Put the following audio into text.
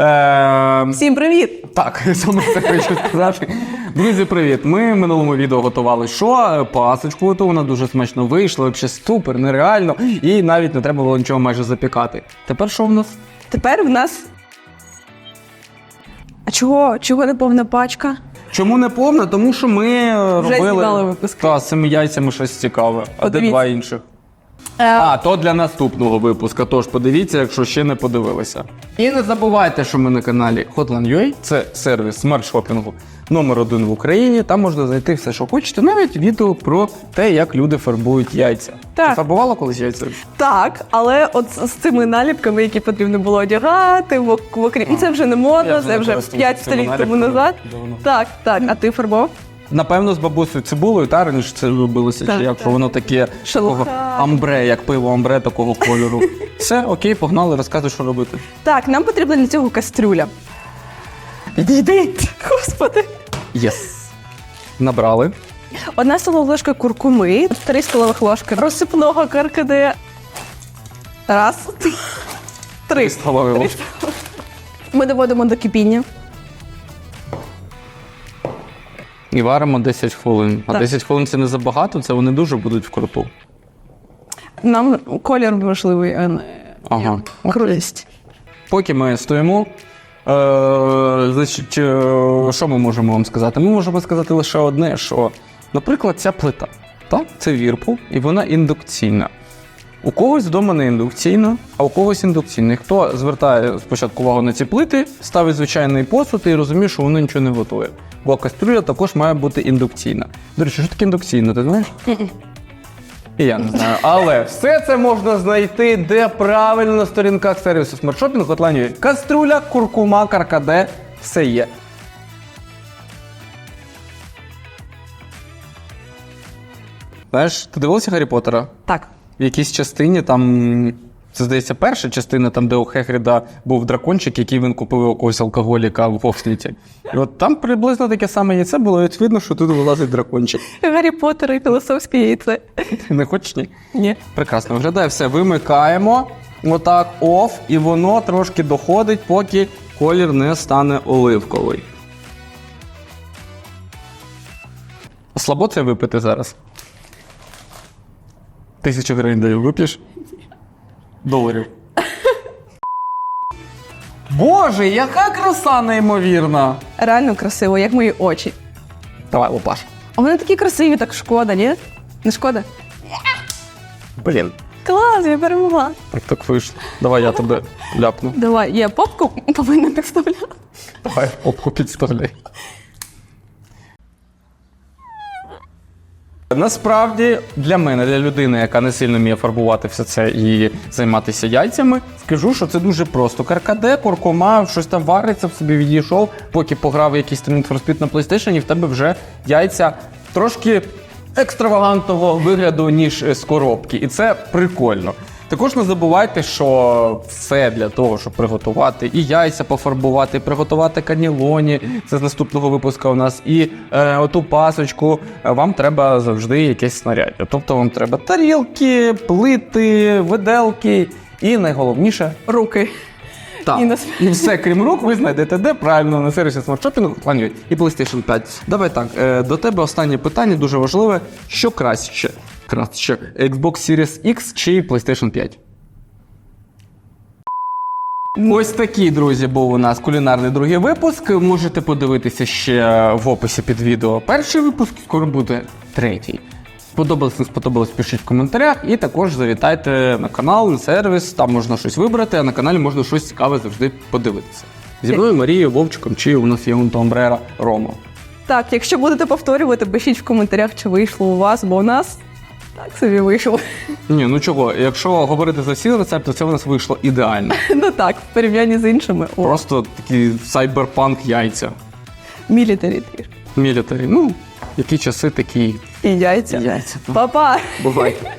Е, Всім привіт! так, саме це хочу сказати. Друзі, привіт! Ми в минулому відео готували що? Пасочку готову, вона дуже смачно вийшла, взагалі супер, нереально. І навіть не треба було нічого майже запікати. Тепер що в нас? Тепер в нас. А чого? Чого не повна пачка? Чому не повна? Тому що ми е, Вже робили знімали випуск. Та, з цими яйцями щось цікаве. А От де дивіться. два інших? Е, А, то для наступного випуска. Тож подивіться, якщо ще не подивилися. І не забувайте, що ми на каналі Hotline.ua, це сервіс смарт-шопінгу номер один в Україні. Там можна знайти все, що хочете, навіть відео про те, як люди фарбують яйця. Так. Ти фарбувала колись яйця? Так, але от з цими наліпками, які потрібно було одягати, в окрім. Це вже не модно, це вже 5 цими століть тому назад. давно. Так, так. А ти фарбував? Напевно, з бабусею цибулею, та раніше це робилося, Так, чи як так. що воно таке Шелуха. такого амбре, як пиво амбре такого кольору. Все, окей, погнали, розказуй, що робити. Так, нам потрібна для цього кастрюля. Відійди! Господи! Єс. Набрали. Одна столова ложка куркуми, три столових ложки розсипного каркаде. Раз. Три. Столові ложки. Ми доводимо до кипіння. І варимо 10 хвилин. А Так. 10 хвилин це не забагато, це вони дуже будуть вкруту. Нам колір важливий, а не Ага. крутість. Поки ми стоїмо. Е, значить, е, що ми можемо вам сказати? Ми можемо сказати лише одне: що, наприклад, ця плита. Так? Це вірпул, і вона індукційна. У когось вдома не індукційна, а у когось індукційна. І Хто звертає спочатку увагу на ці плити, ставить звичайний посуд і розуміє, що воно нічого не готує. Бо кастрюля також має бути індукційна. До речі, що таке індукційна, ти знаєш? І я не знаю. Але все це можна знайти де правильно на сторінках сервісу смартшопінг Hotline.ua. Каструля, куркума, каркаде, все є. Знаєш, ти дивився Гаррі Поттера? Так. В якійсь частині там. Це здається, перша частина, там, де у Хегріда був дракончик, який він купив у якогось алкоголіка в Оксфорді. І от там приблизно таке саме яйце було, і от видно, що тут вилазить дракончик. Гаррі Поттер і філософське яйце. Не хочеш ні? Ні. Прекрасно виглядає все. Вимикаємо. Отак оф, і воно трошки доходить, поки колір не стане оливковий. Слабо це випити зараз. Тисячу гривень даю, вип'єш? Доларів. Боже, яка краса неймовірна! Реально красиво, як мої очі. Давай, лопаш. А вони такі красиві, так шкода, ні? Не шкода? Блін, Клас, я перемогла. так так вийшло. Давай я тебе ляпну. Давай, я попку повинна підставляти. Давай попку підставляй. Насправді, для мене, для людини, яка не сильно вміє фарбувати все це і займатися яйцями, скажу, що це дуже просто. Каркаде, куркума, щось там вариться, в собі відійшов, поки пограв якийсь Need for Speed на PlayStation, і в тебе вже яйця трошки екстравагантного вигляду, ніж з коробки. І це прикольно. Також не забувайте, що все для того, щоб приготувати і яйця пофарбувати, і приготувати канілоні. Це з наступного випуска у нас. І е, оту пасочку. Вам треба завжди якесь снаряддя. Тобто вам треба тарілки, плити, виделки. І найголовніше Руки. так. І І, все, крім рук, ви знайдете де правильно на сервісі смартшопінгу планують і PlayStation 5. Давай так, е, до тебе останнє питання дуже важливе. Що краще? Краще Xbox Series X чи PlayStation 5? Ось такий, друзі, був у нас кулінарний другий випуск. Можете подивитися ще в описі під відео перший випуск, скоро буде третій. Сподобалось, не сподобалось, пишіть в коментарях. І також завітайте на канал, на сервіс, там можна щось вибрати, а на каналі можна щось цікаве завжди подивитися. Зі мною Марією, Вовчиком, чи у нас є Унтомбрера Ромо. Так, якщо будете повторювати, пишіть в коментарях, чи вийшло у вас, бо у нас так собі вийшло. Ні, ну чого, якщо говорити за всі рецепти, це в нас вийшло ідеально. Ну так, в порівнянні з іншими. О, Просто такі сайберпанк яйця. мілітарі трішки. Мілітарі. Ну, які часи, такі І яйця. яйця. Па-па! Бувайте.